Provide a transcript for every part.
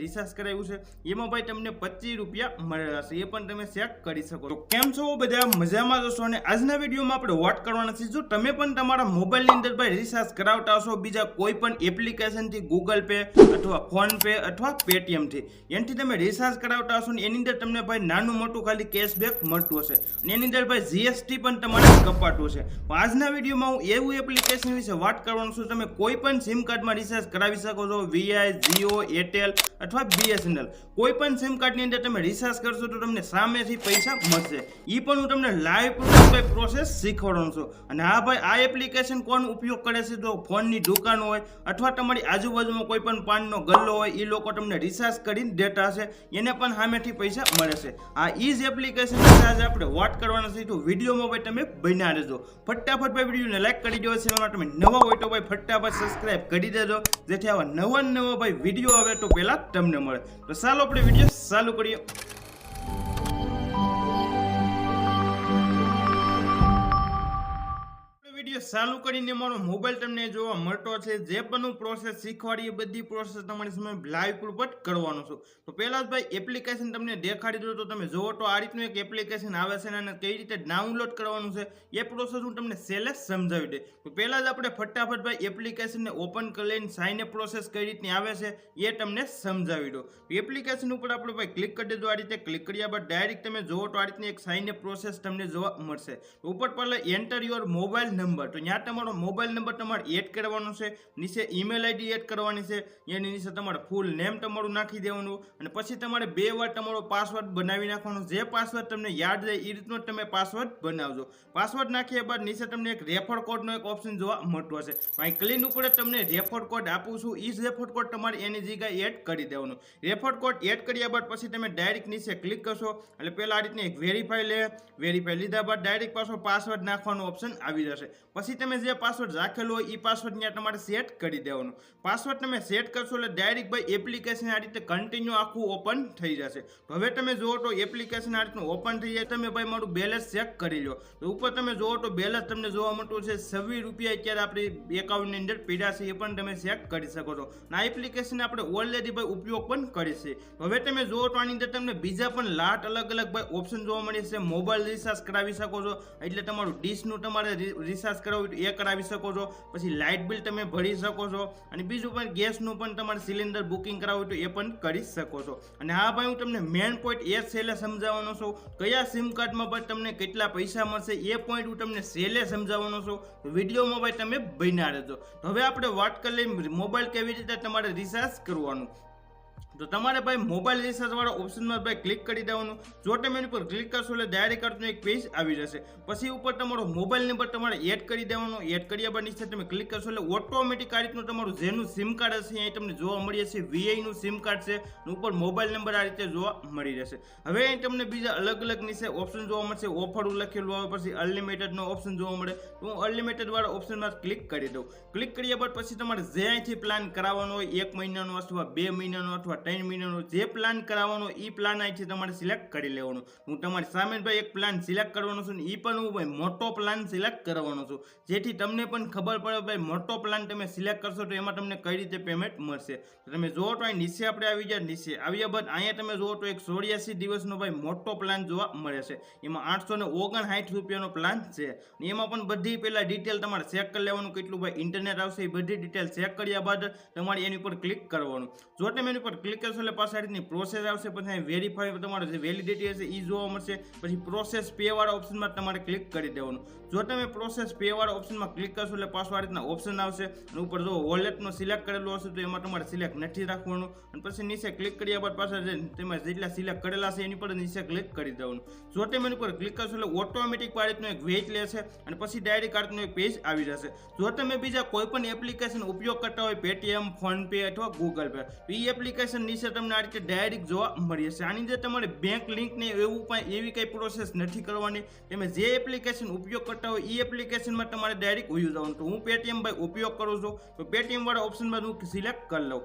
Recharge કરાવ્યું છે. એમાં ભાઈ તમને પચીસ રૂપિયા મળેલા છે. એ પણ તમે ચેક કરી શકો. છો કેમ છો બધા? મજામાં જશો અને આજના વિડીયોમાં આપણે વોટ કરવાના છે તમે પણ તમારા મોબાઈલની અંદર ભાઈ રિસાર્જ કરાવતા હશો, બીજા કોઈ એપ્લિકેશનથી ગૂગલ પે અથવા ફોન પે અથવા પેટીએમથી એનાથી તમે રિચાર્જ કરાવતા હશો ને એની અંદર તમને ભાઈ નાનું મોટું ખાલી કેશબેક મળતું હશે. અને એની અંદર ભાઈ જીએસટી પણ તમારે કપાતું છે આજના વિડીયોમાં હું એવું એપ્લિકેશન વિશે વાત કરવાનું છું, તમે કોઈ પણ સિમ કાર્ડમાં રિચાર્જ કરાવી શકો છો વીઆઈ જીઓ એરટેલ અથવા બીએસએનએલ કોઈ પણ સિમ કાર્ડની અંદર તમે રિચાર્જ કરશો તો તમને સામેથી પૈસા મળશે. એ પણ હું તમને લાઈવ પ્રોસેસ શીખવાડું છું. અને હા ભાઈ, આ એપ્લિકેશન કોણ ઉપયોગ કરે છે? તો ફોનની દુકાન હોય અથવા તમારી આજુબાજુમાં કોઈ પણ પાનનો ગલ્લો હોય એ લોકો તમને રિચાર્જ કરીને દેતા હશે. એને પણ સામેથી પૈસા મળે છે. આ ઈ જ એપ્લિકેશન આજે આપણે વાત કરવાના છે તો વિડીયોમાં ભાઈ તમે બન્યા રહેજો. ફટાફટ ભાઈ વિડીયોને લાઈક કરી દો એમાં તમે નવા હોય તો ભાઈ ફટાફટ સબસ્ક્રાઈબ કરી દેજો. જેથી આવા નવા નવા ભાઈ વીડિયો આવે તો પહેલા તમને મળે. તો ચાલો આપણે વીડિયો ચાલુ કરીએ. વીડિયો ચાલુ કરીને મારો મોબાઈલ તમને જોવા મળતો છે. જે પણ હું પ્રોસેસ શીખવાડી એ બધી પ્રોસેસ તમારી સામે લાઈવ પ્રૂફ કરવાનો છું. તો પહેલાં જ ભાઈ એપ્લિકેશન તમને દેખાડી દઉં તો તમે જોવો તો આ રીતનું એક એપ્લિકેશન આવે છે અને કઈ રીતે ડાઉનલોડ કરવાનું છે એ પ્રોસેસ હું તમને સેલે સમજાવી દે તો પહેલાં જ આપણે ફટાફટ ભાઈ એપ્લિકેશનને ઓપન કરી લઈને સાઇન અપ પ્રોસેસ કઈ રીતની આવે છે એ તમને સમજાવી દો એપ્લિકેશન ઉપર આપણે ભાઈ ક્લિક કરી દેજો આ રીતે ક્લિક કર્યા બાદ ડાયરેક્ટ તમે જોવો તો આ રીતની એક સાઇન અપ પ્રોસેસ તમને જોવા મળશે. ઉપર પહેલાં એન્ટર યોર મોબાઈલ નંબર તો ત્યાં તમારો મોબાઈલ નંબર તમારે એડ કરવાનો છે, નીચે ઈમેલ આઈડી એડ કરવાની છે, એની નીચે તમારે ફૂલ નેમ તમારું નાખી દેવાનું અને પછી તમારે બે વાર તમારો પાસવર્ડ બનાવી નાખવાનો. જે પાસવર્ડ તમને યાદ રહે એ રીતનો તમે પાસવર્ડ બનાવજો. પાસવર્ડ નાખ્યા બાદ નીચે તમને એક રેફર કોડનો એક ઓપ્શન જોવા મળતો હશે. અહીં ક્લીન ઉપર તમને રેફર કોડ આપું છું. એ જ રેફર કોડ તમારે એની જગ્યાએ એડ કરી દેવાનું. રેફર કોડ એડ કર્યા બાદ પછી તમે ડાયરેક્ટ નીચે ક્લિક કરશો. એટલે પહેલાં આ રીતની એક વેરીફાઈ લે. વેરીફાઈ લીધા બાદ ડાયરેક્ટ પાછો પાસવર્ડ નાખવાનો ઓપ્શન આવી જશે. પછી તમે જે પાસવર્ડ રાખેલો હોય એ પાસવર્ડ ત્યાં તમારે સેટ કરી દેવાનો. પાસવર્ડ તમે સેટ કરશો એટલે ડાયરેક્ટ ભાઈ એપ્લિકેશન આ રીતે કન્ટિન્યુ આખું ઓપન થઈ જશે. હવે તમે જુઓ તો એપ્લિકેશન આ રીતનું ઓપન થઈ જાય, તમે ભાઈ મારું બેલેન્સ ચેક કરી લો. તો ઉપર તમે જુઓ તો બેલેન્સ તમને જોવા મળતું છે છવ્વીસ રૂપિયા અત્યારે આપણી એકાઉન્ટની અંદર પીડા છે, એ પણ તમે ચેક કરી શકો છો. આ એપ્લિકેશન આપણે ઓલરેડી ભાઈ ઉપયોગ પણ કરી હવે તમે જુઓ તો આની અંદર તમને બીજા પણ લાટ અલગ અલગ ભાઈ ઓપ્શન જોવા મળે છે. મોબાઈલ રિચાર્જ કરાવી શકો છો. એટલે તમારું ડીશનું તમારે રિચાર્જ કરાવવું એ કરાવી શકો છો. પછી લાઇટ બિલ તમે ભરી શકો છો. અને બીજું પણ ગેસનું પણ તમારે સિલિન્ડર બુકિંગ કરાવવું તો એ પણ કરી શકો છો. અને હા ભાઈ, હું તમને મેઇન પોઈન્ટ એ છેલ્લે સમજાવવાનો છું. કયા સિમ કાર્ડમાં પણ તમને કેટલા પૈસા મળશે એ પોઈન્ટ હું તમને છેલ્લે સમજાવવાનો છું. વિડીયોમાં ભાઈ તમે બન્યા રહેજો. હવે આપણે વાત કરી લઈએ, મોબાઈલ કેવી રીતે તમારે રિચાર્જ કરવાનું. તો તમારે ભાઈ મોબાઈલ રિચાર્જ વાળા ઓપ્શનમાં ભાઈ ક્લિક કરી દેવાનું. જો તમે એની પર ક્લિક કરશો એટલે ડાયરેક્ટ કાર્ડનું એક પેજ આવી જશે. પછી ઉપર તમારો મોબાઈલ નંબર તમારે એડ કરી દેવાનો. એડ કર્યા બાદ નીચે તમે ક્લિક કરશો એટલે ઓટોમેટિક આ રીતનું તમારું જેનું સિમ કાર્ડ હશે અહીં તમને જોવા મળી જશે. વીઆઈ નું સિમ કાર્ડ છે ઉપર મોબાઈલ નંબર આ રીતે જોવા મળી રહેશે. હવે અહીં તમને બીજા અલગ અલગ નીચે ઓપ્શન જોવા મળશે. ઓફર લખેલું આવે, પછી અનલિમિટેડનો ઓપ્શન જોવા મળે. તો હું અનલિમિટેડ વાળા ઓપ્શનમાં ક્લિક કરી દઉં. ક્લિક કર્યા બાદ પછી તમારે જે અહીંથી પ્લાન કરાવવાનો હોય, એક મહિનાનો અથવા બે મહિનાનો અથવા ત્રણ મહિનાનો જે પ્લાન કરાવવાનો એ પ્લાન અહીંથી તમારે સિલેક્ટ કરી લેવાનો. હું તમારી સામે ભાઈ એક પ્લાન સિલેક્ટ કરવાનો છું ને એ પણ હું ભાઈ મોટો પ્લાન સિલેક્ટ કરવાનો છું. જેથી તમને પણ ખબર પડે ભાઈ મોટો પ્લાન તમે સિલેક્ટ કરશો તો એમાં તમને કઈ રીતે પેમેન્ટ મળશે. તમે જુઓ તો અહીં નીચે આપણે આવી જાય નીચે આવ્યા બાદ અહીંયા તમે જુઓ તો એક ચોર્યાસી દિવસનો ભાઈ મોટો પ્લાન જોવા મળે છે. એમાં આઠસો ને ઓગણસાઠ રૂપિયાનો પ્લાન છે. એમાં પણ બધી પહેલાં ડિટેલ તમારે ચેક કરી લેવાનું કેટલું ભાઈ ઇન્ટરનેટ આવશે એ બધી ડિટેલ ચેક કર્યા બાદ તમારે એની ઉપર ક્લિક કરવાનું. જો તમે એની ઉપર ક્લિક કરશો એટલે પાછા રીતની પ્રોસેસ આવશે, પછી વેરીફાઈ તમારો જે વેલિડિટી હશે એ જોવા મળશે. પછી પ્રોસેસ પે વાળા ઓપ્શનમાં તમારે ક્લિક કરી દેવાનું. જો તમે પ્રોસેસ પે વાળા ઓપ્શનમાં ક્લિક કરશો એટલે પાછળ આ રીતના ઓપ્શન આવશે. અને ઉપર જો વોલેટનો સિલેક્ટ કરેલો હશે તો એમાં તમારે સિલેક્ટ નથી રાખવાનું. અને પછી નીચે ક્લિક કર્યા બાદ પાછા તેમાં જેટલા સિલેક્ટ કરેલા છે એની પર નીચે ક્લિક કરી દેવાનું. જો તમે એની પર ક્લિક કરશો એટલે ઓટોમેટિક રીતનું એક વેચ લેશે અને પછી ડાયરી આ એક પેજ આવી જશે. જો તમે બીજા કોઈ પણ એપ્લિકેશન ઉપયોગ કરતા હોય પેટીએમ ફોનપે અથવા ગૂગલ પે તો એ એપ્લિકેશન નીચે તમને આ રીતે ડાયરેક્ટ જોવા મળી જશે આની અંદર તમારે બેંક લિંક ને એવું પણ એવી કંઈ પ્રોસેસ નથી કરવાની. તમે જે એપ્લિકેશન ઉપયોગ કરતા હોય એ એપ્લિકેશનમાં તમારે ડાયરેક્ટ યુઝ જવાનું તો હું પેટીએમ ભાઈ ઉપયોગ કરું છું. તો પેટીએમ વાળા ઓપ્શનમાં હું સિલેક્ટ કરી લઉં.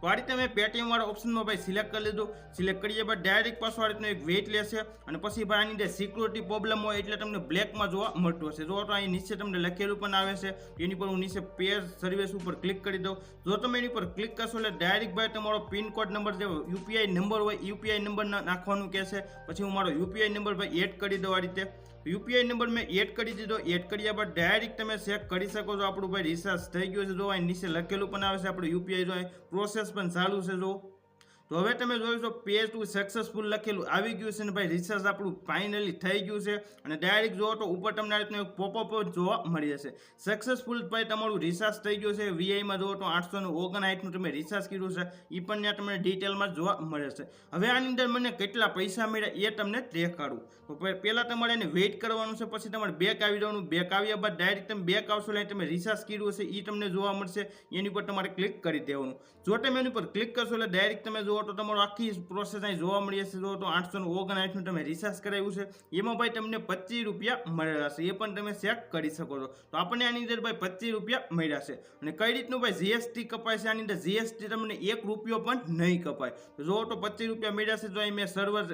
તો આ રીતે મેં પેટીએમ વાળા ઓપ્શનમાં ભાઈ સિલેક્ટ કરી લીધું સિલેક્ટ કરીએ બાદ ડાયરેક્ટ પાસવાળીનો એક વેઇટ લેશે અને પછી ભાઈ આની સિક્યુરિટી પ્રોબ્લેમ હોય એટલે તમને બ્લેકમાં જોવા મળતું હશે. જો તો અહીં નીચે તમને લખેલું પણ આવે છે. એની પર હું નીચે પે સર્વિસ ઉપર ક્લિક કરી દઉં. જો તમે એની પર ક્લિક કરશો એટલે ડાયરેક્ટ ભાઈ તમારો પિનકોડ નંબર જે યુપીઆઈ નંબર હોય યુપીઆઈ નંબર નાખવાનું કહેશે પછી હું મારો યુપીઆઈ નંબર ભાઈ એડ કરી દઉં આ રીતે. યુપીઆઈ નંબર મેં એડ કરી દીધો, એડ કર્યા બાદ ડાયરેક્ટ તમે ચેક કરી શકો છો. આપણું ભાઈ રિચાર્જ થઈ ગયું છે. જો અહીં નીચે લખેલું પણ આવે છે, આપણું યુપીઆઈ જો પ્રોસેસ પણ ચાલુ છે, જો. તો હવે તમે જોયું છો પેજ ટુ સક્સેસફુલ લખેલું. આવી ગયું છે ને ભાઈ રિસર્ચ આપણું ફાઇનલી થઈ ગયું છે. અને ડાયરેક્ટ જોવો તો ઉપર તમને આ રીતનું એક પોપઅપ જોવા મળી જશે. સક્સેસફુલ ભાઈ તમારું રિચાર્જ થઈ ગયું છે. વીઆઈમાં જોવો તો આઠસો ને ઓગણસાઠનું તમે રિચાર્જ કર્યું છે. એ પણ ત્યાં તમને ડિટેલમાં જોવા મળે છે. હવે આની અંદર મને કેટલા પૈસા મળ્યા એ તમને દેખાડું. તો પહેલાં તમારે એને વેઇટ કરવાનું છે, પછી તમારે બેક આવી જવાનું. બેક આવ્યા બાદ ડાયરેક્ટ તમે બેક આવશો એટલે તમે રિસર્ચ કર્યું હશે એ તમને જોવા મળશે. એની પર તમારે ક્લિક કરી દેવાનું. જો તમે એની પર ક્લિક કરશો એટલે ડાયરેક્ટ તમે જુઓ તો તમારો આખી પ્રોસેસ અહીં જોવા મળી જશે. જુઓ તો આઠસો ઓગણસાઠનું તમે રિચાર્જ કરાવ્યું છે. એમાં ભાઈ તમને પચીસ રૂપિયા મળેલા છે એ પણ તમે ચેક કરી શકો છો. તો આપણને આની અંદર ભાઈ પચીસ રૂપિયા મળ્યા છે. અને કઈ રીતનું ભાઈ જીએસટી કપાય છે? આની અંદર જીએસટી તમને એક રૂપિયો પણ નહીં કપાય. તો જુઓ તો પચીસ રૂપિયા મળ્યા છે. તો અહીં મેં સર્વર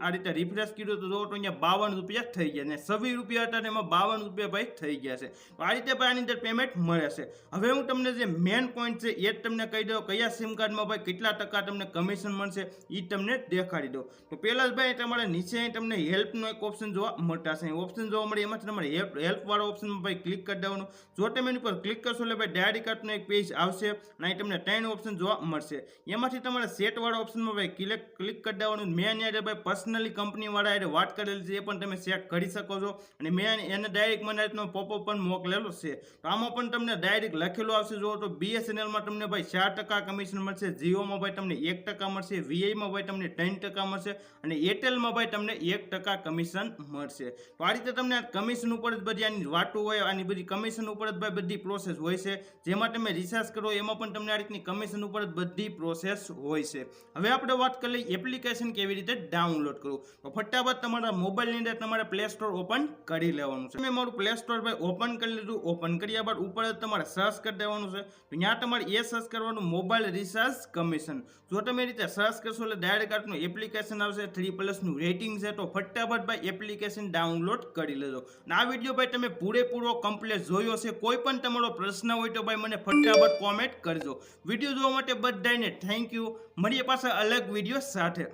આ રીતે રિફ્રેશ કર્યું તો જુઓ તો અહીંયા બાવન રૂપિયા થઈ ગયા અને છવ્વીસ રૂપિયા હતા એમાં બાવન રૂપિયા ભાઈ થઈ ગયા છે. તો આ રીતે ભાઈ આની અંદર પેમેન્ટ મળે છે. હવે હું તમને જે મેન પોઈન્ટ છે એ જ તમને કહી દઉં. કયા સિમ કાર્ડમાં ભાઈ કેટલા ટકા તમને કમિશન મળશે એ તમને દેખાડી દો. તો પહેલાં જ ભાઈ, તમારે નીચે તમને હેલ્પનો એક ઓપ્શન જોવા મળતા છે ઓપ્શન જોવા મળે, એમાંથી તમારે હેલ્પ હેલ્પવાળો ઓપ્શનમાં ભાઈ ક્લિક કરી દેવાનું. જો તમે એની પર ક્લિક કરશો એટલે ભાઈ ડાયરી કાર્ડનો એક પેજ આવશે અને અહીં તમને ત્રણ ઓપ્શન જોવા મળશે. એમાંથી તમારે સેટવાળા ઓપ્શનમાં ભાઈ ક્લિક ક્લિક કરી દેવાનું. મેં એને ભાઈ પર્સનલી કંપનીવાળા એટલે વાત કરેલી છે, એ પણ તમે ચેક કરી શકો છો. અને મેં એને ડાયરેક્ટ મને રીતનો પોપઅપ પણ મોકલેલો છે. તો આમાં પણ તમને ડાયરેક્ટ લખેલું આવશે. જો તો બીએસએનએલમાં તમને ભાઈ ચાર ટકા કમિશન મળશે. જીઓમાં ભાઈ તમને એક ટકા મળશે વીઆઈમાં ભાઈ તમને ત્રણ ટકા મળશે અને એરટેલમાં ભાઈ તમને એક ટકા કમિશન મળશે. તો આ રીતે તમને કમિશન ઉપર જ બધી આની વાટો હોય, આની બધી કમિશન ઉપર જ ભાઈ બધી પ્રોસેસ હોય છે. જેમાં તમે રિસર્ચ કરો, એમાં પણ તમને આ રીતની કમિશન ઉપર જ બધી પ્રોસેસ હોય છે. હવે આપણે વાત કરી લઈએ એપ્લિકેશન કેવી રીતે ડાઉનલોડ કરવું. તો ફટાફટ તમારા મોબાઈલની અંદર તમારે પ્લે સ્ટોર ઓપન કરી લેવાનું છે. મેં મારું પ્લે સ્ટોર ભાઈ ઓપન કરી લીધું. ઓપન કર્યા બાદ ઉપર તમારે સર્ચ કરી દેવાનું છે. તો ત્યાં તમારે એ સર્ચ કરવાનું મોબાઈલ રિચાર્જ કમિશન જો તમે રીતે સર્ચ કરશો એટલે ડાયરેક્ટ કાર્ડનું એપ્લિકેશન આવશે થ્રી પ્લસનું રેટિંગ છે, તો ફટાફટ ભાઈ એપ્લિકેશન ડાઉનલોડ કરી લેજો. અને આ વીડિયો ભાઈ તમે પૂરેપૂરો કમ્પ્લીટ જોયો છે કોઈ પણ તમારો પ્રશ્ન હોય તો ભાઈ મને ફટાફટ કોમેન્ટ કરજો. વીડિયો જોવા માટે બધાને થેન્ક યુ મળીએ પાછા અલગ વીડિયો સાથે.